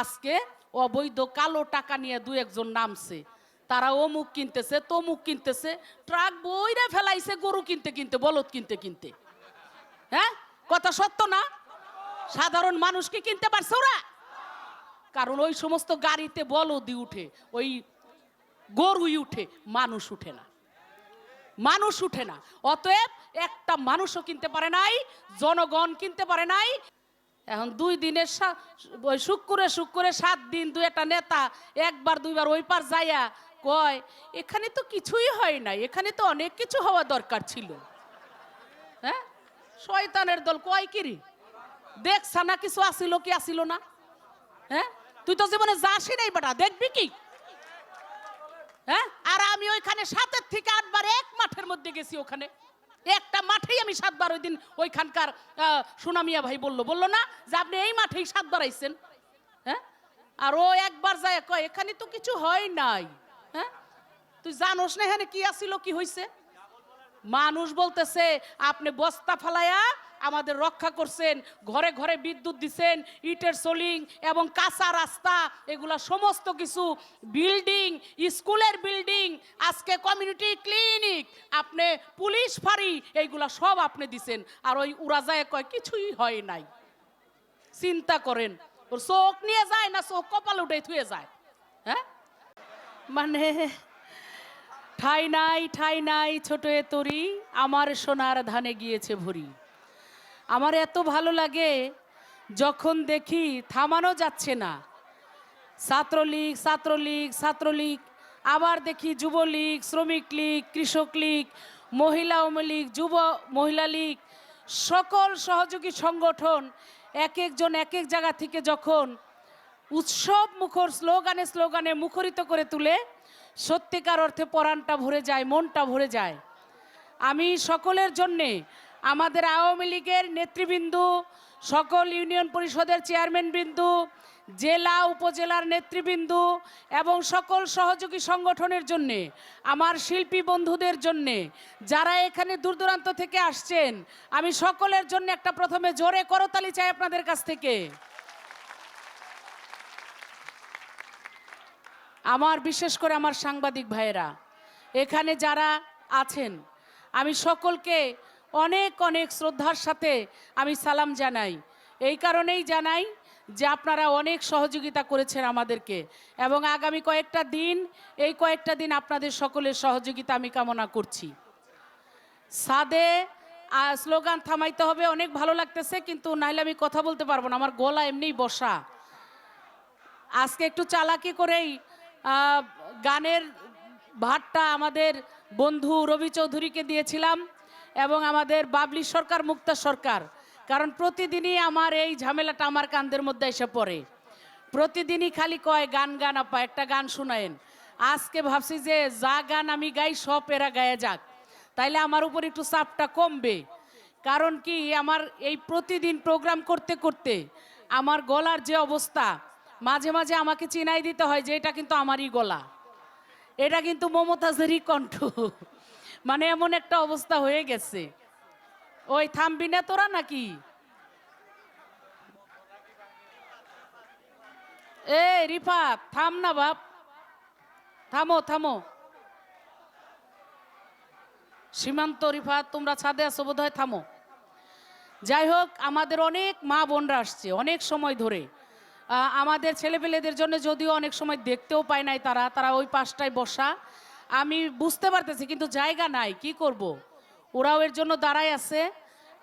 আজকে অবৈধ কালো টাকা নিয়ে দু একজন নামছে। তারা অমুক কিনতেছে, তমুক কিনতেছে, ট্রাক বইরা ফেলাইছে, গরু কিনতে কিনতে, বলদ কিনতে কিনতে। হ্যাঁ? কথা সত্য না? সাধারণ মানুষ কি কিনতে পারছে ওরা? কারণ ওই সমস্ত গাড়িতে বলদি উঠে, ওই গরুই উঠে, মানুষ উঠে না। মানুষ উঠে না। অতএব একটা মানুষও কিনতে পারে নাই, জনগণ কিনতে পারে নাই এখন দুই দিনের ওই শুক্রে শুক্রে সাত দিন দুই একটা নেতা একবার দুইবার ওই পার যাইয়া কয়, এখানে তো কিছুই হয় নাই, এখানে তো অনেক কিছু হওয়া দরকার ছিল। হ্যাঁ? শয়তানের দল কয় কিরি দেখছা না কিছু আসিল কি আসিল না? হ্যাঁ? তুই তো জীবনে যাসই নাই বেটা, দেখবি কি? হ্যাঁ? আর আমি ওইখানে সাতের থেকে আটবার এক মাঠের মধ্যে গেছি ওখানে। একটা মাঠেই আমি সাতবার ওই দিন ওইখানকার সুনামিয়া ভাই বলল বলল, না, যে আপনি এই মাঠেই সাতবার আইছেন। হ্যাঁ? আর ও একবার যায়, কয়, এখানে তো কিছু হয় নাই। হ্যাঁ? তুই জানোস না এখানে কি আসিল কি হয়েছে মানুষ বলতেছে, আপনি বস্তা ফালায়া আমাদের রক্ষা করছেন, ঘরে ঘরে বিদ্যুৎ দিছেন, ইটের সোলিং এবং কাঁচা রাস্তা, এগুলা সমস্ত কিছু বিল্ডিং, স্কুলের বিল্ডিং, আজকে কমিউনিটি ক্লিনিক, আপনি পুলিশ ফাঁড়ি, এইগুলা সব আপনি দিছেন। আর ওই উড়াজায় কয়, কিছুই হয় নাই। চিন্তা করেন, ওর চোখ নিয়ে যায় না, চোখ কপাল উঠে থুয়ে যায়। হ্যাঁ? মানে ঠাই নাই ঠাই নাই, ছোট এ তরি, আমার সোনার ধানে গিয়েছে ভরি। আমার এত ভালো লাগে যখন দেখি থামানো যাচ্ছে না। ছাত্রলীগ ছাত্রলীগ ছাত্রলীগ, আবার দেখি যুবলীগ, শ্রমিক লীগ, কৃষক লীগ, মহিলা আওয়ামী লীগ, যুব, মহিলা লীগ, সকল সহযোগী সংগঠন এক একজন এক এক জায়গা থেকে যখন উৎসব মুখর স্লোগানে স্লোগানে মুখরিত করে তুলে, সত্যিকার অর্থে পরাণটা ভরে যায়, মনটা ভরে যায়। আমি সকলের জন্যে আমাদের আওয়ামী লীগের নেতৃবৃন্দ, সকল ইউনিয়ন পরিষদের চেয়ারম্যান বিন্দু, জেলা উপজেলার নেতৃবৃন্দ এবং সকল সহযোগী সংগঠনের জন্যে, আমার শিল্পী বন্ধুদের জন্যে, যারা এখানে দূর দূরান্ত থেকে আসছেন, আমি সকলের জন্য একটা প্রথমে জোরে করতালি চাই আপনাদের কাছ থেকে। আমার, বিশেষ করে আমার সাংবাদিক ভাইয়েরা, এখানে যারা আছেন, আমি সকলকে অনেক অনেক শ্রদ্ধার সাথে আমি সালাম জানাই। এই কারণেই জানাই যে আপনারা অনেক সহযোগিতা করেছেন আমাদেরকে এবং আগামী কয়েকটা দিন, এই কয়েকটা দিন আপনাদের সকলের সহযোগিতা আমি কামনা করছি। সাদে স্লোগান থামাইতে হবে, অনেক ভালো লাগতেছে, কিন্তু নাইলে আমি কথা বলতে পারব না, আমার গলা এমনিই বসা। আজকে একটু চালাকি করেই গানের ভাতটা আমাদের বন্ধু রবি চৌধুরীকে দিয়েছিলাম। এবং আমাদের বাবলি সরকার, মুক্তা সরকার। কারণ প্রতিদিনই আমার এই ঝামেলাটা আমার কান্দের মধ্যে এসে পড়ে। প্রতিদিনই খালি কয়, গান গান, আপা, একটা গান শোনায়েন। আজকে ভাবছি যে যা গান আমি গাই, সব এরা গায়ে যাক। তাইলে আমার উপর একটু চাপটা কমবে। কারণ কি, আমার এই প্রতিদিন প্রোগ্রাম করতে করতে আমার গলার যে অবস্থা, মাঝে মাঝে আমাকে চিনাই দিতে হয় যে এটা কিন্তু আমারই গলা। এটা কিন্তু মমতাজেরই কণ্ঠ। মানে এমন একটা অবস্থা হয়ে গেছে। ওই থামবি না তোরা নাকি? এ রিফাত থাম না বাপ। থামো থামো। সীমান্ত রিফাত তোমরা ছাদে আছো বোধ হয় থামো। যাই হোক, আমাদের অনেক মা বোনরা আসছে অনেক সময় ধরে। আমাদের ছেলেপেলেদের জন্য যদিও অনেক সময় দেখতেও পায় নাই তারা তারা ওই পাশটায় বসা। আমি বুঝতে পারতেছি, কিন্তু জায়গা নাই, কি করব। ওরাও এর জন্য দাঁড়ায় আছে,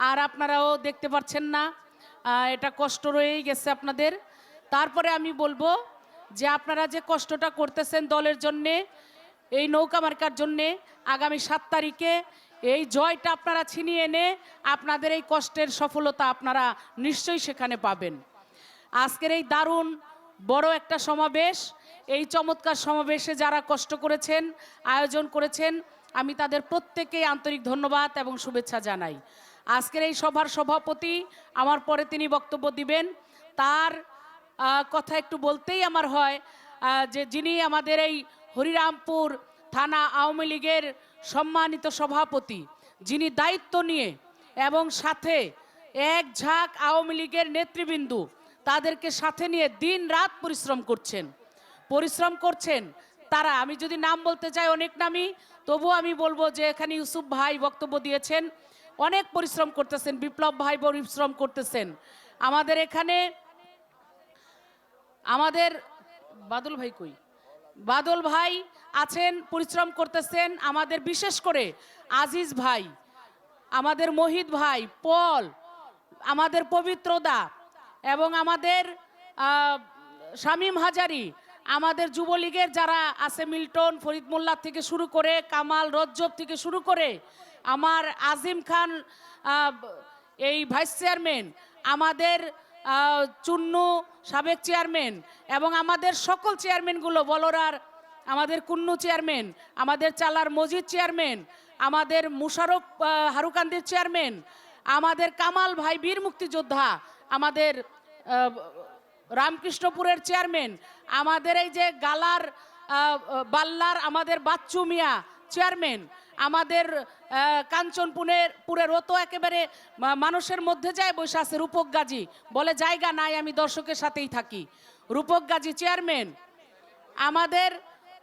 আর আপনারাও দেখতে পাচ্ছেন না এটা কষ্ট রয়েই গেছে আপনাদের তারপরে আমি বলব যে আপনারা যে কষ্টটা করতেছেন দলের জন্যে, এই নৌকা মার্কার জন্যে, আগামী সাত তারিখে এই জয়টা আপনারা ছিনিয়ে এনে আপনাদের এই কষ্টের সফলতা আপনারা নিশ্চয়ই সেখানে পাবেন আজকের এই দারুণ বড় একটা সমাবেশ এই চমৎকার সমাবেশে যারা কষ্ট করেছেন, আয়োজন করেছেন, আমি তাদের প্রত্যেকেই আন্তরিক ধন্যবাদ এবং শুভেচ্ছা জানাই। আজকের এই সভার সভাপতি আমার পরে তিনি বক্তব্য দিবেন। তার কথা একটু বলতেই আমার হয় যে যিনি আমাদের এই হরিরামপুর থানা আওয়ামী লীগের সম্মানিত সভাপতি, যিনি দায়িত্ব নিয়ে এবং সাথে এক ঝাঁক আওয়ামী লীগের নেতৃবৃন্দ তাদেরকে সাথে নিয়ে দিন রাত পরিশ্রম করছেন। পরিশ্রম করছেন, তারা, আমি যদি নাম বলতে চাই অনেক নামই তবু আমি বলব যে এখানে ইউসুফ ভাই বক্তব্য দিয়েছেন, অনেক পরিশ্রম করতেছেন, বিপ্লব ভাই পরিশ্রম করতেছেন। আমাদের এখানে, আমাদের, বাদল ভাই কই? বাদল ভাই আছেন, পরিশ্রম করতেছেন, আমাদের বিশেষ করে আজিজ ভাই, আমাদের মোহিত ভাই, পল, আমাদের পবিত্রদা এবং আমাদের শামীম হাজারি আমাদের যুবলীগের যারা আছে মিল্টন, ফরিদ মোল্লা থেকে শুরু করে কামাল রজ্জব থেকে শুরু করে আমার আজিম খান এই ভাইস চেয়ারম্যান, আমাদের চুন্নু সাবেক চেয়ারম্যান এবং আমাদের সকল চেয়ারম্যানগুলো, বলরার, আমাদের কুন্নু চেয়ারম্যান, আমাদের চালার মজিদ চেয়ারম্যান, আমাদের মুশারফ হারুকান্দির চেয়ারম্যান, আমাদের কামাল ভাই বীর মুক্তিযোদ্ধা, আমাদের রামকৃষ্ণপুরের চেয়ারম্যান আমাদের এই যে গালার বাল্লার আমাদের বাচ্চু মিয়া, চেয়ারম্যান, আমাদের কাঞ্চনপুরের পুরের তো একেবারে মানুষের মধ্যে যায় বসে আছে রূপক গাজী। বলে, জায়গা নাই, আমি দর্শকের সাথেই থাকি। রূপক গাজী, চেয়ারম্যান, আমাদের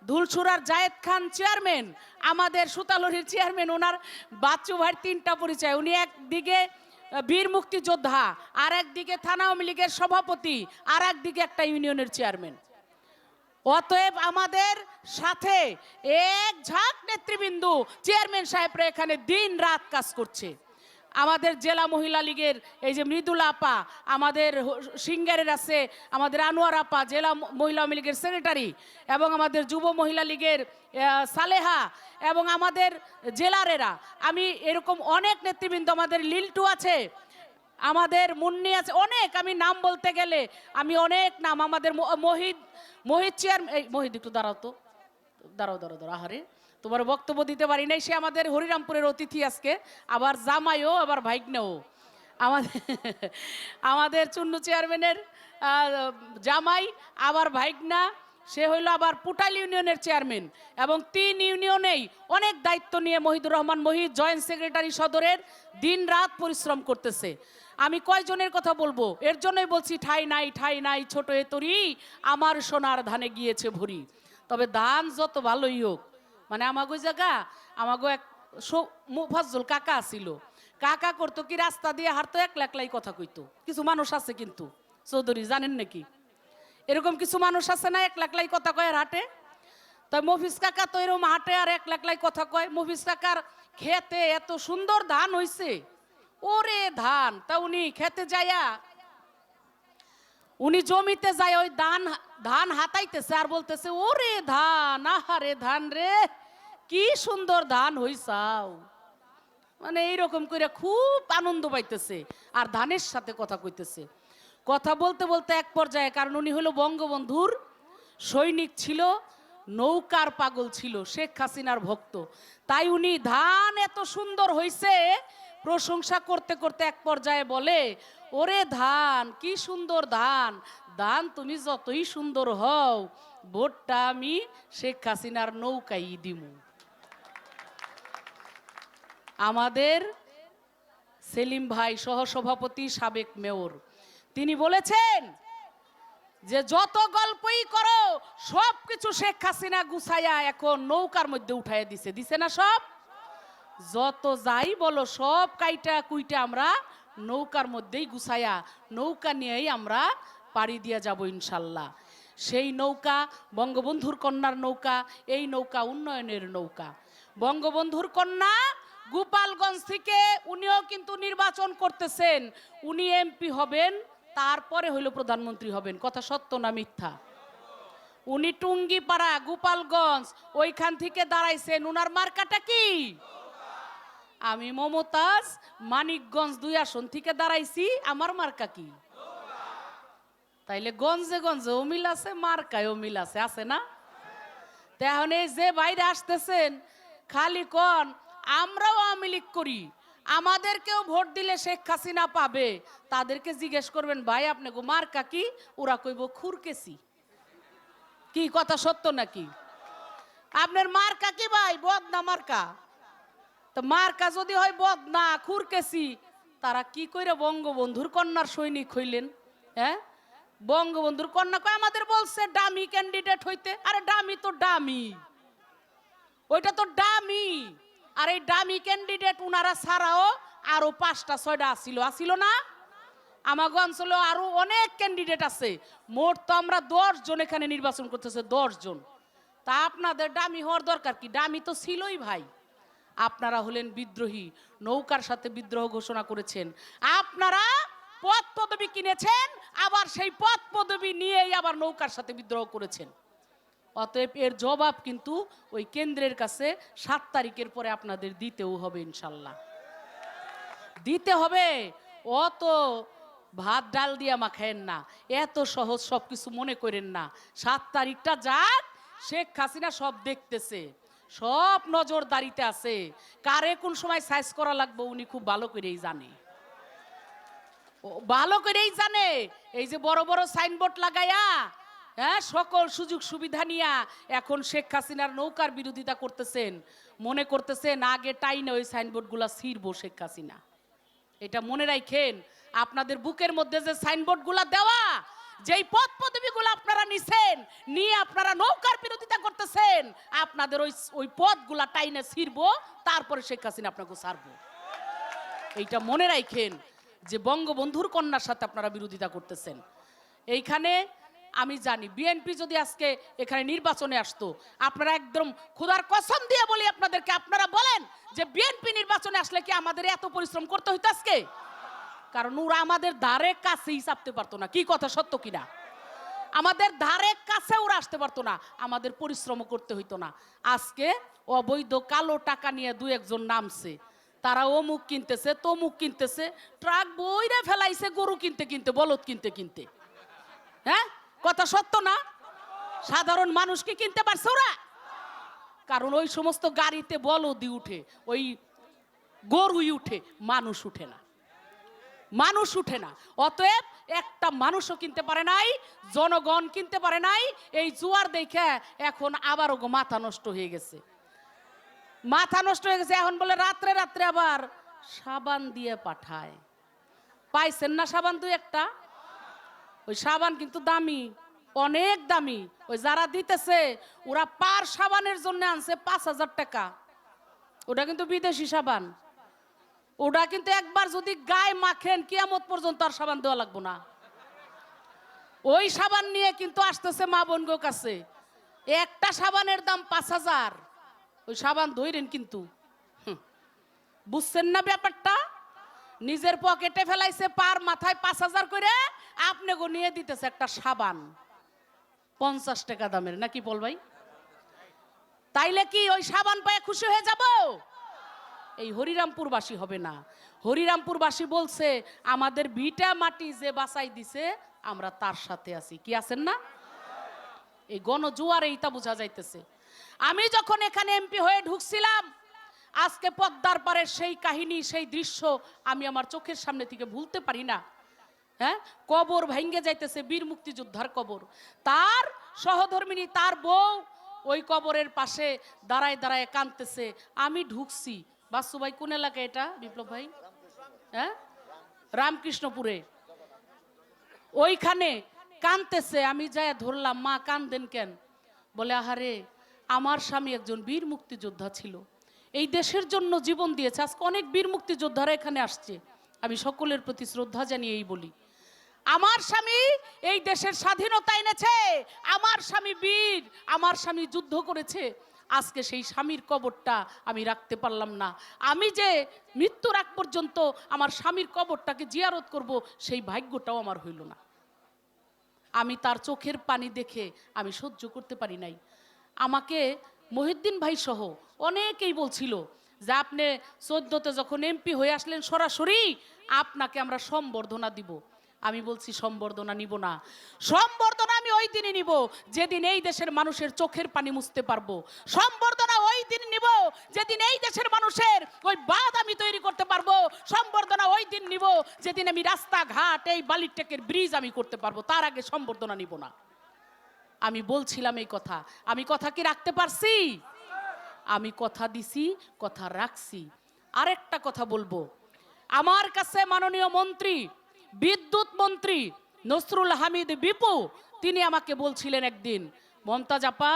ধুলছুরার জায়েদ খান, চেয়ারম্যান, আমাদের সুতালুরির চেয়ারম্যান, ওনার বাচ্চু ভাইয়ের তিনটা পরিচয়। উনি একদিকে বীর মুক্তিযোদ্ধা আর একদিকে থানা আওয়ামী লীগের সভাপতি আর একদিকে একটা ইউনিয়নের চেয়ারম্যান। অতএব আমাদের সাথে এক ঝাঁক নেতৃবৃন্দ চেয়ারম্যান সাহেবরা এখানে দিন রাত কাজ করছে। আমাদের জেলা মহিলা লীগের এই যে মৃদুলা আপা, আমাদের সিঙ্গারের আছে, আমাদের আনোয়ার আপা, জেলা মহিলা লীগের সেক্রেটারি এবং আমাদের যুব মহিলা লীগের সালেহা এবং আমাদের জেলারেরা আমি এরকম অনেক নেতৃবৃন্দ, আমাদের লিল্টু আছে আমাদের মুন্নি আছে, অনেক, আমি নাম বলতে গেলে, আমি অনেক নাম, আমাদের মহিদ মহিদ চেয়ার মহিদ একটু দাঁড়াও তো, দাঁড়াও দাঁড়াও দাঁড়াও, আহারে, তোমার বক্তব্য দিতে পারি নাই, সে আমাদের হরিরামপুরের অতিথি আজকে, আবার জামাইও, আবার ভাইগনাও, আমাদের আমাদের চুন্নু চেয়ারম্যানের জামাই, আবার ভাইগনা সে হইল আবার পুটাল ইউনিয়নের চেয়ারম্যান এবং তিন ইউনিয়নেই অনেক দায়িত্ব নিয়ে মহিদুর রহমান মহিদ জয়েন্ট সেক্রেটারি সদরের দিন রাত পরিশ্রম করতেছে। আমি কয়জনের কথা বলব? এর জন্যই বলছি, ঠাই নাই ঠাই নাই, ছোট এ তরি, আমার সোনার ধানে গিয়েছে ভরি তবে ধান যত ভালোই হোক মানে আমাগো জায়গা, আমাগো এক মুফাজ্জল কাকা ছিল কাকা করতো কি, রাস্তা দিয়ে হাঁটতো, একলা একলাই কথা কইতো। কিছু মানুষ আছে কিন্তু। চৌধুরী, জানেন নাকি? এরকম কিছু মানুষ আছে না এক লাখলাই কথা কয় আর হাটে? তাই মফিজ কাকা তো এরকম হাটে আর এক লাখলাই কথা কয়। মফিজ কাকার খেতে এত সুন্দর ধান হইছে। ওরে ধান, তা উনি খেতে যাইয়া উনি জমিতে যায়, ওই ধান ধান হাতাইতেছে আর বলতেছে, ওরে ধান, আহারে ধান রে, কি সুন্দর ধান হইসাও মানে এইরকম করে খুব আনন্দ পাইতেছে। আর ধানের সাথে কথা কইতেছে। কথা বলতে বলতে এক পর্যায়ে, কারণ উনি হলো বঙ্গবন্ধুর সৈনিক ছিল, নৌকার পাগল ছিল, শেখ হাসিনার ভক্ত। তাই উনি ধান এত সুন্দর হইছে, প্রশংসা করতে করতে এক পর্যায়ে বলে, ওরে ধান, কি সুন্দর ধান ধান তুমি যতই সুন্দর হও, ভোটটা আমি শেখ হাসিনার নৌকাই দিমু। আমাদের সেলিম ভাই সহসভাপতি সাবেক মেয়র তিনি বলেছেন যে যত গল্পই করো সব কিছু শেখ হাসিনা গুছাইয়া এখন নৌকার মধ্যে উঠাইয়া দিছে। দিছে না সব? যত যাই বলো, সব কাইটা কুইটা আমরা নৌকার মধ্যেই গুছাইয়া নৌকা নিয়েই আমরা পাড়ি দিয়া যাব ইনশাল্লাহ। সেই নৌকা, বঙ্গবন্ধুর কন্যার নৌকা, এই নৌকা উন্নয়নের নৌকা। বঙ্গবন্ধুর কন্যা গোপালগঞ্জ থেকে উনিও কিন্তু নির্বাচন করতেছেন। উনি এমপি হবেন তারপরে হইল প্রধানমন্ত্রী হবেন। কথা সত্য না মিথ্যা? উনি টুঙ্গিপাড়া, গোপালগঞ্জ, ওইখান থেকে দাঁড়াইছেন। উনার মার্কাটা কি? আমি মমতাজ মানিকগঞ্জ দুই আসন থেকে দাঁড়াইছি, আমার মার্কা কি? তাইলে গঞ্জে গঞ্জে ও মিল আছে, মার্কায় ও মিল আছে আছে না? এই যে বাইরে আসতেছেন, খালি কন, আমরাও আওয়ামী লীগ করি। আমাদেরকেও ভোট দিলে শেখ হাসিনা পাবে। তাদেরকে জিজ্ঞেস করবেন, ভাই, আপনি গো মার্কা কি ওরা কইব, খুরকেছি। কি কথা, সত্য নাকি? আপনার মার্কা কি ভাই, বদনা মার্কা। তো মার্কা যদি হয়, বদনা, খুরকেছি। তারা কি কইরা বঙ্গবন্ধুর কন্যার সৈনিক হইলেন হ্যাঁ? বঙ্গবন্ধুর কন্যা কয়, আমাদের বলছে ডামি ক্যান্ডিডেট হইতে। আরে, ডামি তো ডামি। ওইটা তো ডামি। আর এই ডামি ক্যান্ডিডেট উনারা ছাড়াও আরও পাঁচটা, ছয়টা আসিল। আসিল না? আমাগো অঞ্চলে আরও অনেক ক্যান্ডিডেট আছে। মোট তো আমরা দশ জন এখানে নির্বাচন করতেছে, দশ জন। তা আপনাদের ডামি হওয়ার দরকার কি? ডামি তো ছিলই ভাই। আপনারা হলেন বিদ্রোহী, নৌকার সাথে বিদ্রোহ ঘোষণা করেছেন। আপনারা পদ পদবি কিনেছেন, আবার সেই পদ পদবি নিয়েই আবার নৌকার সাথে বিদ্রোহ করেছেন। অতএব এর জবাব কিন্তু ওই কেন্দ্রের কাছে সাত তারিখের পরে আপনাদের দিতেও হবে ইনশাল্লাহ। দিতে হবে। অত ভাত ডাল দিয়া মাখায়েন না। এত সহজ সব কিছু মনে করেন না। সাত তারিখটা যাক, শেখ হাসিনা সব দেখতেছে। সব নজরদারিতে আছে। কারে কোন সময় সাইজ করা লাগবে উনি খুব ভালো করেই জানে। ভালো করেই জানে। এই যে বড় বড় সাইনবোর্ড লাগাইয়া হ্যাঁ সকল সুযোগ সুবিধা নিয়া এখন শেখ হাসিনার নৌকার বিরোধিতা করতেছেন। মনে করতেছেন, আগে টাইনে ওই সাইনবোর্ডগুলা ছিঁড়বো শেখ হাসিনা। এটা মনে রাখেন আপনাদের বুকের মধ্যে যে সাইনবোর্ডগুলা দেওয়া, যেই পদ পদবিগুলো আপনারা নিছেন, নিয়ে আপনারা নৌকার বিরোধিতা করতেছেন, আপনাদের ওই ওই পদগুলা টাইনে ছিঁড়বো, তারপরে শেখ হাসিনা আপনাকে ছাড়বো। এইটা মনে রাখেন যে বঙ্গবন্ধুর কন্যার সাথে আপনারা বিরোধিতা করতেছেন। এইখানে আমি জানি বিএনপি যদি আজকে এখানে নির্বাচনে আসতো, আপনারা একদম খুদার কসম দিয়ে বলি আপনাদেরকে, আপনারা বলেন যে বিএনপি নির্বাচনে আসলে কি আমাদের এত পরিশ্রম করতে হইতো আজকে? কারণ ওরা আমাদের ধারে কাছেই চাপতে পারতো না, কি কথা সত্য কিনা? আমাদের ধারে কাছে ওরা আসতে পারতো না, আমাদের পরিশ্রম করতে হইতো না। আজকে অবৈধ কালো টাকা নিয়ে দু একজন নামছে, তারা অমুক কিনতেছে, তমুক কিনতেছে, ট্রাক বইরা ফেলাইছে, গরু কিনতে কিনতে, বলদ কিনতে কিনতে। হ্যাঁ? কথা সত্য না? সাধারণ মানুষ কি কিনতে পারছে ওরা? কারণ ওই সমস্ত গাড়িতে বলদি উঠে, ওই গরুই উঠে, মানুষ উঠে না। মানুষ উঠে না। অতএব একটা মানুষও কিনতে পারে নাই, জনগণ কিনতে পারে নাই, এই জুয়ার দেখে এখন আবারও মাথা নষ্ট হয়ে গেছে। মাথা নষ্ট হয়ে গেছে, এখন বলে রাত্রে রাত্রে আবার সাবান দিয়ে পাঠায়। পাইছেন না সাবান দুই একটা? ওই সাবান কিন্তু দামি, অনেক দামি। ওই যারা দিতেছে, ওরা পার সাবানের জন্য আনছে পাঁচ হাজার টাকা। ওটা কিন্তু বিদেশি সাবান। ওটা কিন্তু একবার যদি গায়ে মাখেন, কিয়ামত পর্যন্ত আর সাবান দেওয়া লাগবো না। ওই সাবান নিয়ে কিন্তু আসতেছে মা বোনগো কাছে। একটা সাবানের দাম পাঁচ হাজার। ওই সাবান ধইরেন কিন্তু। বুঝছেন না ব্যাপারটা? নিজের পকেটে ফেলাইছে পার মাথায় পাঁচ হাজার করে আপনি নিয়ে দিতেছে একটা সাবান। পঞ্চাশ টাকা দামের, নাকি বল ভাই? তাইলে কি ওই সাবান পায়ে খুশি হয়ে যাব? এই হরিরামপুরবাসী হবে না। হরিরামপুরবাসী বলছে, আমাদের ভিটা মাটি যে বাসাই দিছে, আমরা তার সাথে আছি। কি আছেন না? এই গণজোয়ারে এইটা বোঝা যাইতেছে। আমি যখন এখানে এমপি হয়ে ঢুকছিলাম আজকে পদ্মার পারে সেই কাহিনী, সেই দৃশ্য আমি আমার চোখের সামনে থেকে ভুলতে পারি না। হ্যাঁ? কবর ভেঙ্গে যাইতেছে বীর মুক্তিযোদ্ধার কবর। তার সহধর্মিনী, তার বউ ওই কবরের পাশে দাঁড়ায় দাঁড়ায় কাঁদতেছে, আমি ঢুকছি। বাসু ভাই, কোন এলাকায় এটা, বিপ্লব ভাই? হ্যাঁ? রামকৃষ্ণপুরে। ওইখানে কাঁদতেছে, আমি যাই ধরলাম, মা কান্দেন কেন? বলে, আহারে, আমার স্বামী একজন বীর মুক্তিযোদ্ধা ছিল। এই দেশের জন্য জীবন দিয়েছে। আজকে অনেক বীর মুক্তিযোদ্ধারা এখানে আসছে। আমি সকলের প্রতি শ্রদ্ধা জানিয়েই বলি। আমার স্বামী এই দেশের স্বাধীনতা এনেছে। আমার স্বামী বীর, আমার স্বামী যুদ্ধ করেছে। আজকে সেই স্বামীর কবরটা আমি রাখতে পারলাম না। আমি যে মৃত্যুর আগ পর্যন্ত আমার স্বামীর কবরটাকে জিয়ারত করব, সেই ভাগ্যটাও আমার হইল না। আমি তার চোখের পানি দেখে আমি সহ্য করতে পারি নাই। আমাকে মহিউদ্দিন ভাই সহ অনেকেই বলছিল যে আপনি চোদ্দতে যখন এমপি হয়ে আসলেন সরাসরি, আপনাকে আমরা সম্বর্ধনা দিব। আমি বলছি সম্বর্ধনা নিব না। সম্বর্ধনা আমি ওই দিনই নিব যেদিন এই দেশের মানুষের চোখের পানি মুছতে পারব। সম্বর্ধনা ওই দিন নিব যেদিন এই দেশের মানুষের ওই বাদ আমি তৈরি করতে পারব। সম্বর্ধনা ওই দিন নিব যেদিন আমি রাস্তাঘাট, এই বালিরটেকের ব্রিজ আমি করতে পারব। তার আগে সম্বর্ধনা নিব না। আমি বলছিলাম এই কথা। আমি কথা কি রাখতে পারছি? আমি কথা দিছি, কথা রাখছি। আরেকটা কথা বলব। আমার কাছে মাননীয় মন্ত্রী, বিদ্যুৎ মন্ত্রী নসরুল হামিদ বিপু, তিনি আমাকে বলছিলেন একদিন, মমতাজ আপা,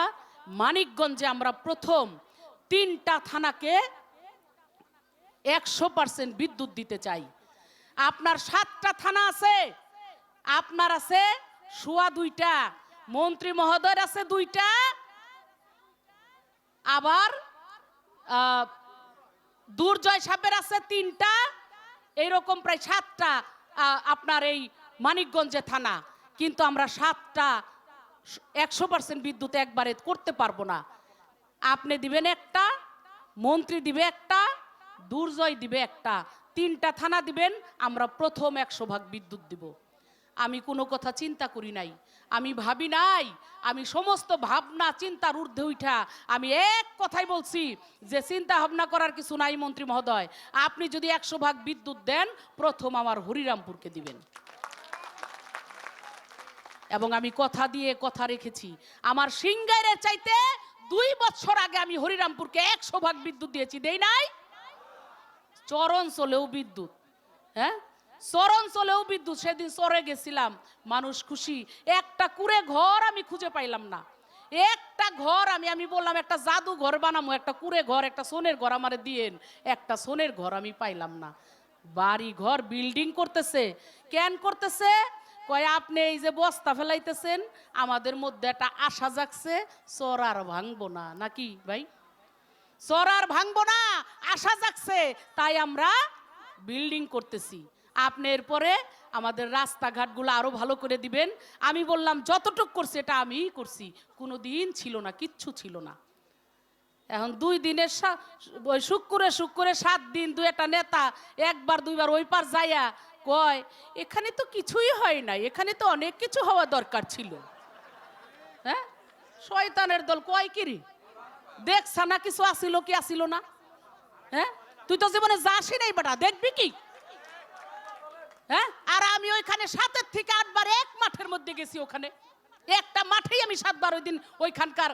মানিকগঞ্জে আমরা প্রথম তিনটা থানাকে একশো পার্সেন্ট বিদ্যুৎ দিতে চাই। আপনার সাতটা থানা আছে, আপনার আছে সোয়া দুইটা। মন্ত্রী মহোদয়ের আছে দুইটা। আবার দুর্জয় সাহেবের আছে তিনটা। এইরকম প্রায় সাতটা আপনার এই মানিকগঞ্জে থানা। কিন্তু আমরা সাতটা, একশো পার্সেন্ট বিদ্যুৎ একবারে করতে পারব না। আপনি দিবেন একটা, মন্ত্রী দিবে একটা, দুর্জয় দিবে একটা। তিনটা থানা দিবেন, আমরা প্রথম একশো ভাগ বিদ্যুৎ দিব। আমি কোনো কথা চিন্তা করি নাই। আমি ভাবি নাই, আমি সমস্ত ভাবনা, চিন্তার ঊর্ধ্বে উঠা, আমি এক কথাই বলছি যে চিন্তা ভাবনা করার কিছু নাই মন্ত্রী মহোদয়। আপনি যদি একশো ভাগ বিদ্যুৎ দেন, প্রথম আমার হরিরামপুরকে দিবেন। এবং আমি কথা দিয়ে কথা রেখেছি। আমার সিঙ্গারের চাইতে দুই বছর আগে আমি হরিরামপুরকে একশো ভাগ বিদ্যুৎ দিয়েছি, দেই নাই? চরণ চলেও বিদ্যুৎ হ্যাঁ? চরণ চলেও বিদ্যুৎ, সেদিন চরে গেছিলাম, মানুষ খুশি। একটা কুড়ে ঘর আমি খুঁজে পাইলাম না। একটা ঘর আমি আমি বললাম, একটা জাদু ঘর বানামো, একটা কুড়ে ঘর, একটা সোনের ঘর আমারে দিয়েন। একটা সোনের ঘর আমি পাইলাম না। বাড়ি ঘর বিল্ডিং করতেছে। কেন করতেছে? কয়, আপনি এই যে বস্তা ফেলাইতেছেন, আমাদের মধ্যে একটা আশা জাগছে, চর আর ভাঙবো না। নাকি ভাই? চরার ভাঙবো না, আশা জাগছে। তাই আমরা বিল্ডিং করতেছি। আপনি এরপরে আমাদের রাস্তাঘাটগুলো আরও ভালো করে দিবেন। আমি বললাম, যতটুক করছি, এটা আমিই করছি। কোনো দিন ছিল না, কিচ্ছু ছিল না। এখন দুই দিনের ওই শুক্রে শুক্রে সাত দিন দু একটা নেতা একবার দুইবার ওই পার যাইয়া কয়, এখানে তো কিছুই হয় নাই, এখানে তো অনেক কিছু হওয়া দরকার ছিল। হ্যাঁ? শয়তানের দল কয় কিরি দেখছা না কিছু আসিল কি আসিল না? হ্যাঁ? তুই তো জীবনে যাসই নাই বেটা, দেখবি কি? হ্যাঁ? আর আমি ওইখানে সাতের থেকে আটবার এক মাঠের মধ্যে গেছি ওখানে। একটা মাঠেই আমি সাতবার ওই দিন ওইখানকার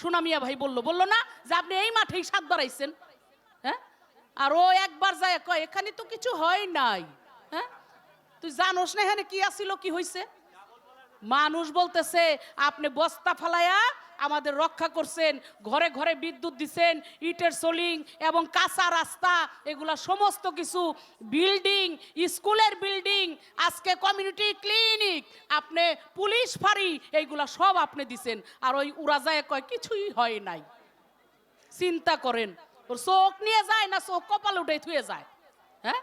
সুনামিয়া ভাই বলল বলল না যে আপনি এই মাঠেই সাতবার আইছেন। হ্যাঁ? আর ও একবার যায়, কয়, এখানে তো কিছু হয় নাই। হ্যাঁ? তুই জানোস না এখানে কি আসিল কি হয়েছে মানুষ বলতেছে, আপনি বস্তা ফালায়া আমাদের রক্ষা করছেন, ঘরে ঘরে বিদ্যুৎ দিছেন, ইটের সোলিং এবং কাঁচা রাস্তা, এগুলা সমস্ত কিছু বিল্ডিং, স্কুলের বিল্ডিং, আজকে কমিউনিটি ক্লিনিক, আপনি পুলিশ ফাঁড়ি, এইগুলা সব আপনি দিছেন। আর ওই উড়াজায় কয়, কিছুই হয় নাই। চিন্তা করেন, ওর চোখ নিয়ে যায় না চোখ কপাল উঠে থুয়ে যায়? হ্যাঁ?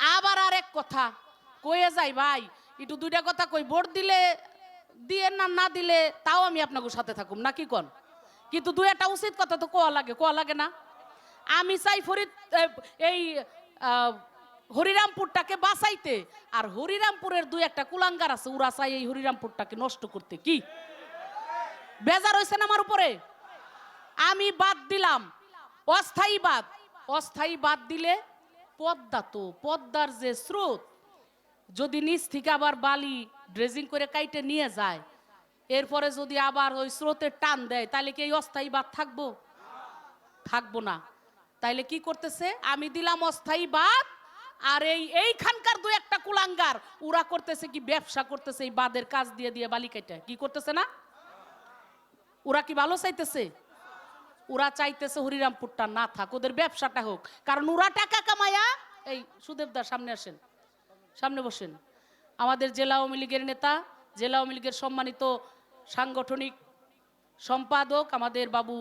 আবার আর এক কথা, কয়ে যাই ভাই একটু দুইটা কথা কই, ভোট দিলে দিয়ে না না দিলে তাও আমি আপনাকে সাথে থাকুম। নাকি কন? কিন্তু দুই একটা উচিত কথা তো কোয়া লাগে কোয়া লাগে না। আমি চাই ফরিদ এই হরিরামপুরটাকে বাঁচাইতে। আর হরিরামপুরের দুই একটা কুলাঙ্গার আছে, ওরা চাই এই হরিরামপুরটাকে নষ্ট করতে। কি? বেজার হয়েছে না আমার উপরে? আমি বাদ দিলাম। অস্থায়ী বাদ। অস্থায়ী বাদ দিলে পদ্মা তো, পদ্মার যে স্রোত যদি নিচ থেকে আবার বালি ড্রেজিং করে কাইটে নিয়ে যায়, এরপরে যদি আবার ওই স্রোতের টান দেয়, তাহলে কি এই অস্থায়ী বাদ থাকব? থাকব না। তাইলে কি করতেছে? আমি দিলাম অস্থায়ী বাদ আর এই এইখানকার দু একটা কুলাঙ্গার, ওরা করতেছে কি ব্যবসা করতেছে এই বাদের কাজ দিয়ে দিয়ে বালি কাইটা। কি করতেছে না? ওরা কি ভালো চাইতেছে? ওরা চাইতেছে হরিরামপুরটা না থাক, ওদের ব্যবসাটা হোক। কারণ ওরা টাকা কামায়া, এই সুদেবদার সামনে আসেন। সামনে বসেন। আমাদের জেলা আওয়ামী লীগের নেতা, জেলা আওয়ামী লীগের সম্মানিত সাংগঠনিক সম্পাদক আমাদের বাবু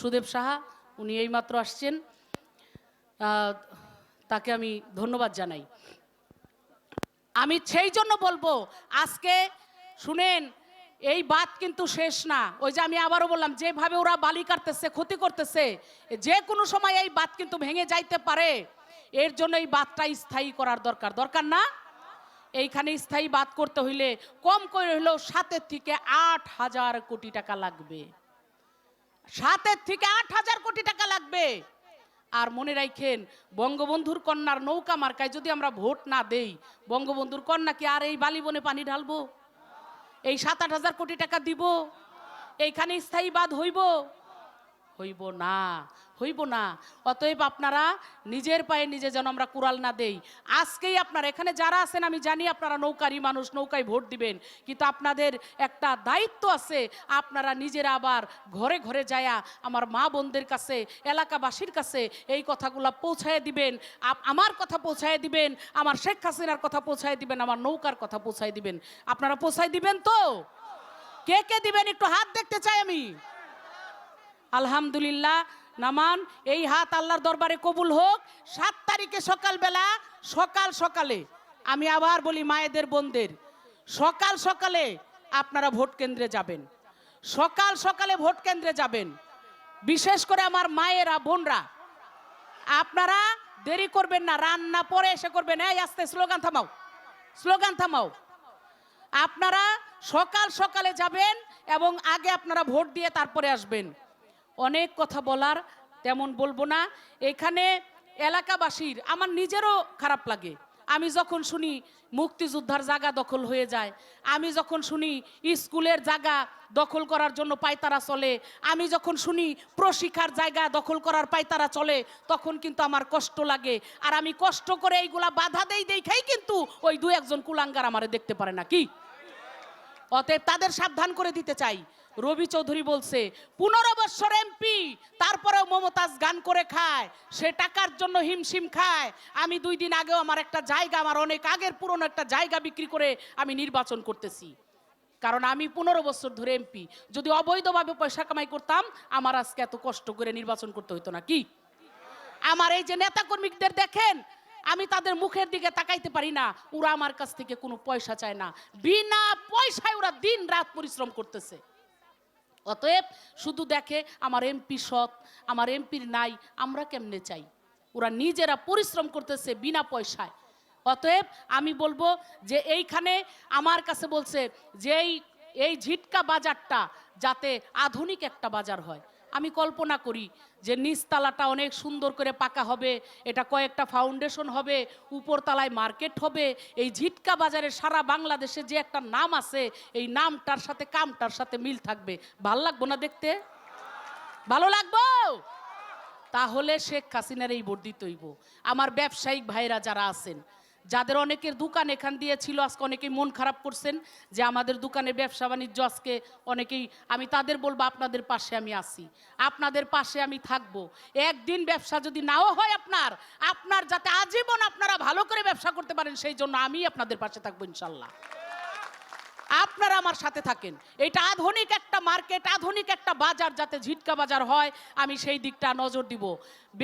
সুদেব সাহা, উনি এইমাত্র আসছেন। তাকে আমি ধন্যবাদ জানাই। আমি সেই জন্য বলব, আজকে শুনেন, এই বাদ কিন্তু শেষ না। ওই যে আমি আবারও বললাম, যেভাবে ওরা বালি কাটতেছে, ক্ষতি করতেছে, যে কোনো সময় এই বাদ কিন্তু ভেঙে যাইতে পারে। এর জন্য এই বাদটা স্থায়ী করার দরকার। দরকার না? এইখানে স্থায়ী বাদ করতে হইলে কম করে হলেও সাতের থেকে আট হাজার কোটি টাকা লাগবে। সাতের থেকে আট হাজার কোটি টাকা লাগবে। আর মনে রাখেন বঙ্গবন্ধুর কন্যার নৌকা মার্কায় যদি আমরা ভোট না দেই, বঙ্গবন্ধুর কন্যা কি আর এই বালিবনে পানি ঢালবো? এই সাত আট হাজার কোটি টাকা দিব? এইখানে স্থায়ী বাদ হইব? হইব না হইব না। অতএব আপনারা নিজের পায়ে নিজে যেন আমরা কুড়াল না দেই। আজকেই আপনারা, এখানে যারা আছেন, আমি জানি আপনারা নৌকারি মানুষ, নৌকায় ভোট দিবেন। কিন্তু আপনাদের একটা দায়িত্ব আছে, আপনারা নিজেরা আবার ঘরে ঘরে যায়া আমার মা বোনদের কাছে, এলাকাবাসীর কাছে এই কথাগুলো পৌঁছায় দিবেন। আমার কথা পৌঁছায় দিবেন, আমার শেখ হাসিনার কথা পৌঁছায় দিবেন, আমার নৌকার কথা পৌঁছায় দিবেন। আপনারা পৌঁছায় দিবেন তো? কে কে দিবেন? একটু হাত দেখতে চাই আমি। আলহামদুলিল্লাহ, নামান, এই হাত আল্লাহর দরবারে কবুল হোক। সাত তারিখে সকালবেলা, সকাল সকালে, আমি আবার বলি মায়েদের বোনদের, সকাল সকালে আপনারা ভোট কেন্দ্রে যাবেন। সকাল সকালে ভোট কেন্দ্রে যাবেন। বিশেষ করে আমার মায়েরা, বোনরা, আপনারা দেরি করবেন না, রান্না পরে এসে করবেন। এই আস্তে, স্লোগান থামাও স্লোগান থামাও। আপনারা সকাল সকালে যাবেন এবং আগে আপনারা ভোট দিয়ে তারপরে আসবেন। অনেক কথা বলার তেমন বলব না। এখানে এলাকাবাসীর, আমার নিজেরও খারাপ লাগে। আমি যখন শুনি মুক্তিযোদ্ধার জায়গা দখল হয়ে যায়, আমি যখন শুনি স্কুলের জায়গা দখল করার জন্য পায়তারা চলে, আমি যখন শুনি প্রশিক্ষার জায়গা দখল করার পায়তারা চলে, তখন কিন্তু আমার কষ্ট লাগে। আর আমি কষ্ট করে এইগুলা বাধা দেই দেখাই কিন্তু ওই দু একজন কুলাঙ্গার আমারে দেখতে পারে না, কি? অতএব তাদের সাবধান করে দিতে চাই। রবি চৌধুরী বলছে, পনেরো বছর এমপি তারপরেও মমতাজ গান করে খায়। সে টাকার জন্য হিমশিম খায়। আমি দুই দিন আগেও আমার একটা জায়গা, আমার অনেক আগের পুরনো একটা জায়গা বিক্রি করে আমি নির্বাচন করতেছি। কারণ আমি পনেরো বছর ধরে এমপি যদি অবৈধভাবে পয়সা কামাই করতাম, আমার আজকে এত কষ্ট করে নির্বাচন করতে হতো না। কি? আমার এই যে নেতা কর্মীদের দেখেন, আমি তাদের মুখের দিকে তাকাইতে পারি না। ওরা আমার কাছ থেকে কোনো পয়সা চায় না। বিনা পয়সায় ওরা দিন রাত পরিশ্রম করতেছে। অতএব শুধু দেখে আমার এমপি সৎ, আমার এমপির নাই, আমরা কেমনে চাই? ওরা নিজেরা পরিশ্রম করতেছে বিনা পয়সায়। অতএব আমি বলব যে এইখানে আমার কাছে বলছে যে এই ঝিটকা বাজারটা যাতে আধুনিক একটা বাজার হয়। আমি কল্পনা করি যে নিচতলাটা অনেক সুন্দর করে পাকা হবে, এটা কয়েকটা ফাউন্ডেশন হবে, উপরতলায় মার্কেট হবে, এই ঝিটকা বাজারে সারা বাংলাদেশে যে একটা নাম আছে, এই নামটার সাথে কামটার সাথে মিল থাকবে। ভালো লাগবো না দেখতে? ভালো লাগবো? তাহলে শেখ হাসিনার এই বর্ধিত হইব। আমার ব্যবসায়িক ভাইরা যারা আছেন যাদের অনেকের দোকান এখান দিয়ে ছিল, আজকে অনেকেই মন খারাপ করছেন যে আমাদের দোকানে ব্যবসা বাণিজ্য আজকে অনেকেই, আমি তাদের বলব আপনাদের পাশে আমি আসি আপনাদের পাশে আমি থাকব। একদিন ব্যবসা যদি নাও হয় আপনার আপনার যাতে আজীবন আপনারা ভালো করে ব্যবসা করতে পারেন, সেই জন্য আমি আপনাদের পাশে থাকব ইনশাল্লাহ। আপনারা আমার সাথে থাকেন। এটা আধুনিক একটা মার্কেট, আধুনিক একটা বাজার, যাতে ঝিটকা বাজার হয়, আমি সেই দিকটা নজর দিব।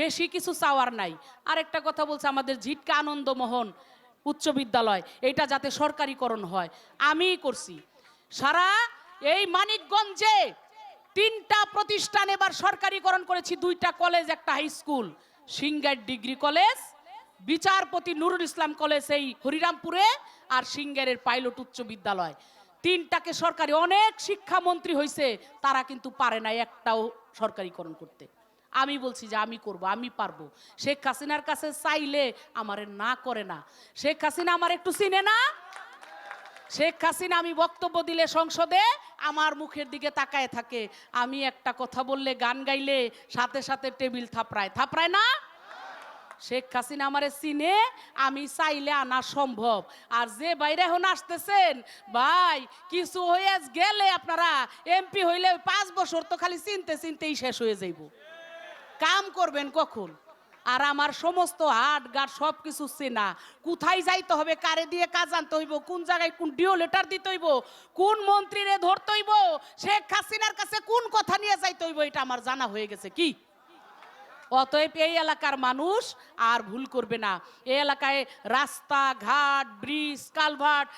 বেশি কিছু চাওয়ার নাই। আরেকটা কথা বলছে, আমাদের ঝিটকা আনন্দমোহন। উচ্চ বিদ্যালয়, এটা যাতে সরকারিকরণ হয়। আমিই করছি। সারা এই মানিকগঞ্জে তিনটা প্রতিষ্ঠান এবার সরকারিকরণ করেছি, দুইটা কলেজ, একটা high school Singair degree college, বিচারপতি নুরুল ইসলাম কলেজ এই হরিরামপুরে আর সিঙ্গারের পাইলট উচ্চ বিদ্যালয়। তিনটাকে সরকারি, অনেক শিক্ষামন্ত্রী হয়েছে তারা কিন্তু পারে না একটাও সরকারিকরণ করতে। আমি বলছি যে আমি করব, আমি পারব। শেখ হাসিনার কাছে চাইলে আমারে না করে না। শেখ হাসিনা আমার একটু চিনে না? শেখ হাসিনা আমি বক্তব্য দিলে সংসদে আমার মুখের দিকে তাকায় থাকে। আমি একটা কথা বললে, গান গাইলে সাথে সাথে টেবিল থাপড়ায়। থাপড়ায় না? শেখ হাসিনা আমারে চিনে, আমি চাইলে আনা সম্ভব। আর যে বাইরে এখন আসতেছেন, ভাই, কিছু হয়ে গেলে আপনারা এমপি হইলে পাঁচ বছর তো খালি চিনতে চিনতেই শেষ হয়ে যাইব। কাম করবেন কখন? আর আমার সমস্ত হাট গাট সব কিছু চেনা। কোথায় যাইতে হবে, কারে দিয়ে কাজ আনতে হইব, কোন জায়গায় কোন ডিও লেটার দিতে হইব, কোন মন্ত্রীরে ধরতে হইব, শেখ হাসিনার কাছে কোন কথা নিয়ে যাইতে হইব, এটা আমার জানা হয়ে গেছে কি? অতএব এই এলাকার মানুষ আর ভুল করবে না। এই এলাকায় রাস্তা ঘাট ব্রিজ, কালভার্ট,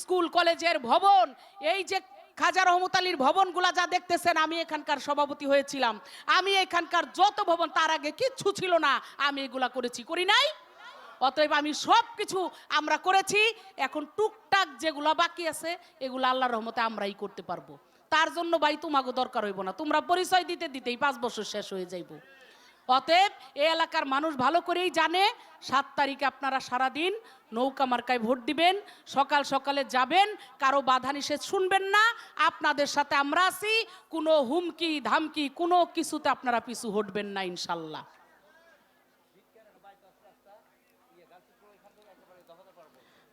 স্কুল, কলেজের ভবন, এই যে খাজা রহমত আলীর ভবনগুলা যা দেখতেছেন, আমি এখানকার সভাপতি হয়েছিলাম। আমি এখানকার যত ভবন, তার আগে কিচ্ছু ছিল না। আমি এগুলা করেছি, করি নাই। অতএব আমি সব কিছু আমরা করেছি। এখন টুকটাক যেগুলা বাকি আছে, এগুলো আল্লাহ রহমতে আমরাই করতে পারব। তার জন্য ভাই তোমাকে দরকার হইব না। তোমরা পরিচয় দিতে, দিতেই পাঁচ বছর শেষ হয়ে যাইব। অতএব এ এলাকার মানুষ ভালো করেই জানে, সাত তারিখে আপনারা সারাদিন নৌকা মার্কায় ভোট দিবেন, সকাল সকালে যাবেন, কারও বাধা নিষেধ শুনবেন না, আপনাদের সাথে আমরা আছি, কোনো হুমকি, ধামকি, কোনো কিছুতে আপনারা পিছু হটবেন না ইনশাল্লাহ।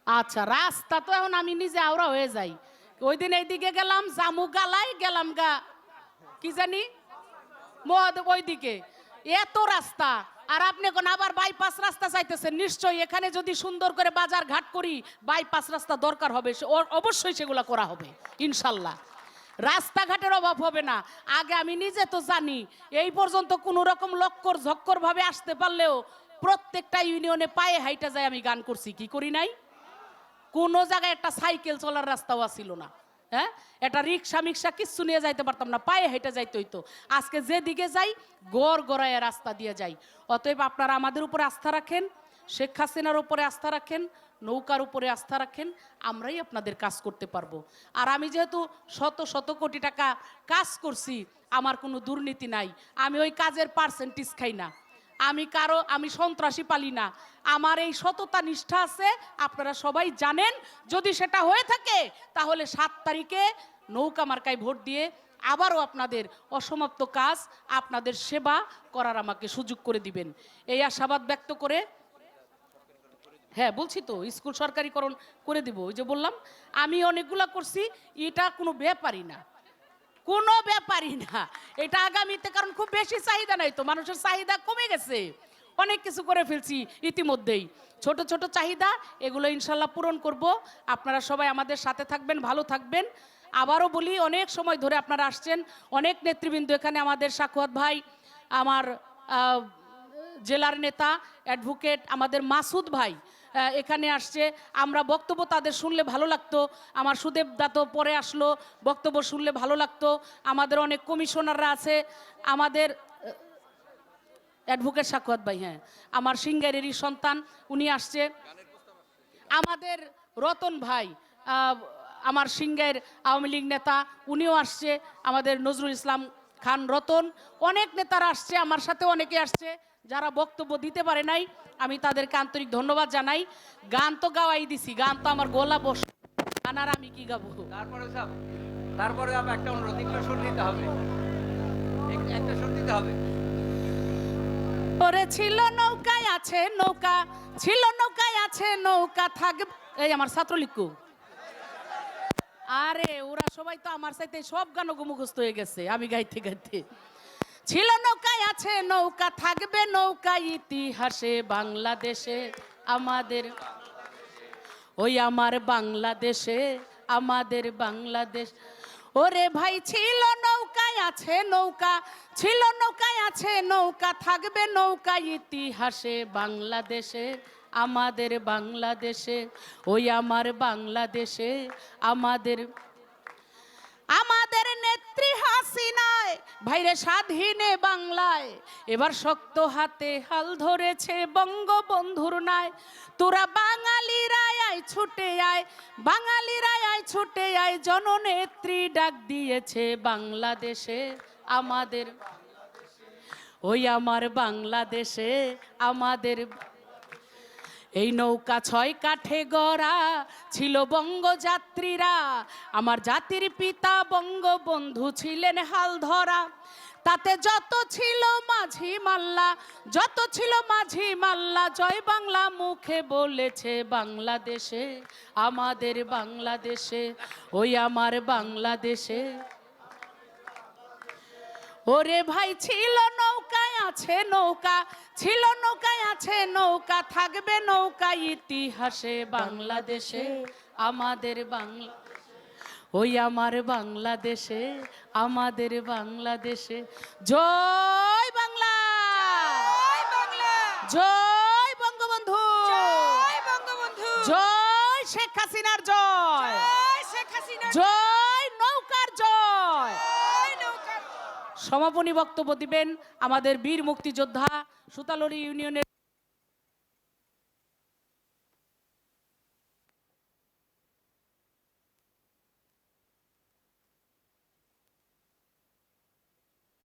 আচ্ছা রাস্তা তো এখন আমি নিজে আওরা হয়ে যাই। ওই দিন এইদিকে গেলাম জামু গালাই গেলাম গা, কি জানি? মদ ওইদিকে। এত রাস্তা। আর আপনি কোন আবার বাইপাস রাস্তা চাইতেছেন। নিশ্চয়ই এখানে যদি সুন্দর করে বাজার ঘাট করি বাইপাস রাস্তা দরকার হবে। অবশ্যই সেগুলো করা হবে, ইনশাল্লাহ। রাস্তাঘাটের অভাব হবে না। আগে আমি নিজে তো জানি, এই পর্যন্ত কোনো রকম লক্কর ঝক্কর ভাবে আসতে পারলেও প্রত্যেকটা ইউনিয়নে পায়ে হাইটা যায় আমি গান করছি। কি করি নাই? কোনো জায়গায় একটা সাইকেল চলার রাস্তাও ছিল না। হ্যাঁ? এটা রিক্সা মিক্সা কিচ্ছু নিয়ে যাইতে পারতাম না, পায়ে হেঁটে যাইতে হইতো। আজকে যেদিকে যাই, গড় গড়ায় রাস্তা দিয়ে যাই। অতএব আপনারা আমাদের উপরে আস্থা রাখেন, শেখ হাসিনার উপরে আস্থা রাখেন, নৌকার উপরে আস্থা রাখেন, আমরাই আপনাদের কাজ করতে পারব। আর আমি যেহেতু শত শত কোটি টাকা কাজ করছি, আমার কোনো দুর্নীতি নাই। আমি ওই কাজের পার্সেন্টেজ খাই না। আমি কারও, আমি সন্ত্রাসী পালি না। আমার এই সততা, নিষ্ঠা আছে, আপনারা সবাই জানেন। যদি সেটা হয়ে থাকে, তাহলে সাত তারিখে নৌকা মার্কায় ভোট দিয়ে আবারও আপনাদের অসমাপ্ত কাজ, আপনাদের সেবা করার আমাকে সুযোগ করে দিবেন। এই আশাবাদ ব্যক্ত করে হ্যাঁ বলছি তো, স্কুল সরকারিকরণ করে দিব। ওই যে বললাম, আমি অনেকগুলা করছি, এটা কোনো ব্যাপারই না। কোনো ব্যাপারই না। এটা আগামীতে, কারণ খুব বেশি চাহিদা নাই তো, মানুষের চাহিদা কমে গেছে। অনেক কিছু করে ফেলছি ইতিমধ্যেই। ছোট ছোট চাহিদা, এগুলো ইনশাল্লাহ পূরণ করব। আপনারা সবাই আমাদের সাথে থাকবেন, ভালো থাকবেন। আবারও বলি, অনেক সময় ধরে আপনারা আসছেন, অনেক নেতৃবৃন্দ এখানে আমাদের সাকুয়াত ভাই, আমার জেলার নেতা, অ্যাডভোকেট, আমাদের মাসুদ ভাই। এখানে আসছে। আমরা বক্তব্য তাদের শুনলে ভালো লাগতো। আমার সুদেব দাতো পরে আসলো, বক্তব্য শুনলে ভালো লাগতো। আমাদের অনেক কমিশনাররা আছে। আমাদের অ্যাডভোকেট সাক্ষাৎ ভাই হ্যাঁ। আমার সিঙ্গারেরই সন্তান, উনি আসছে। আমাদের রতন ভাই আমার সিঙ্গের আওয়ামী লীগ নেতা, উনিও আসছে। আমাদের নজরুল ইসলাম খান রতন। অনেক নেতারা আসছে, আমার সাথে অনেকে আসছে। যারা বক্তব্য দিতে পারে নাই আমি তাদেরকে আন্তরিক ধন্যবাদ জানাই। গান তো গাওয়াই দিছি গান তো আমার গোলা বস। গান আর আমি কি গাবো? তারপরে তারপরে একটা অনুরোধ এগুলো সুর দিতে হবে। একটা সুর দিতে হবে। ওরে ছিল নৌকায় আছে নৌকা ছিল নৌকায় আছে নৌকা থাকবে। এই আমার ছাত্রলীগ আরে ওরা সবাই তো আমার সাথে সব গান মুখস্থ হয়ে গেছে আমি গাইতে গাইতে। ছিল নৌকায় আছে, নৌকা থাকবে নৌকা ইতিহাসে বাংলাদেশে, আমাদের ওই আমার বাংলাদেশে, আমাদের বাংলাদেশ। ওরে ভাই, ছিল নৌকায় আছে নৌকা, ছিল নৌকায় আছে নৌকা, থাকবে নৌকা ইতিহাসে বাংলাদেশে, আমাদের বাংলাদেশে, ওই আমার বাংলাদেশে, আমাদের আমাদের নেত্রী হাসিনায়, ভাইরে স্বাধীনে বাংলায়, এবার শক্ত হাতে হাল ধরেছে বঙ্গবন্ধুর নাই তোরা বাঙালিরা আয় ছুটে আয়, বাঙালিরা আয় ছুটে আয়, জননেত্রী ডাক দিয়েছে বাংলাদেশে, আমাদের ওই আমার বাংলাদেশে, আমাদের এই নৌকা ছয় কাঠে গড়া ছিল বঙ্গযাত্রীরা। আমার জাতির পিতা বঙ্গবন্ধু ছিলেন হাল ধরা। তাতে যত ছিল মাঝি মাল্লা, যত ছিল মাঝি মাল্লা, জয় বাংলা মুখে বলেছে বাংলাদেশে, আমাদের বাংলাদেশে, ওই আমার বাংলাদেশে। ওরে ভাই ছিল নৌকায় আছে নৌকা ছিল নৌকায় আছে নৌকা থাকবে নৌকা ইতিহাসে বাংলাদেশে আমাদের বাংলা ওই আমার বাংলাদেশে আমাদের বাংলাদেশে। জয় বাংলা! জয় বঙ্গবন্ধু! জয় বঙ্গবন্ধু! জয় শেখ হাসিনার জয়! শেখ হাসিনা জয় নৌকার জয় সমাপনী বক্তব্য দিবেন আমাদের বীর মুক্তিযোদ্ধা সুতালরি ইউনিয়নের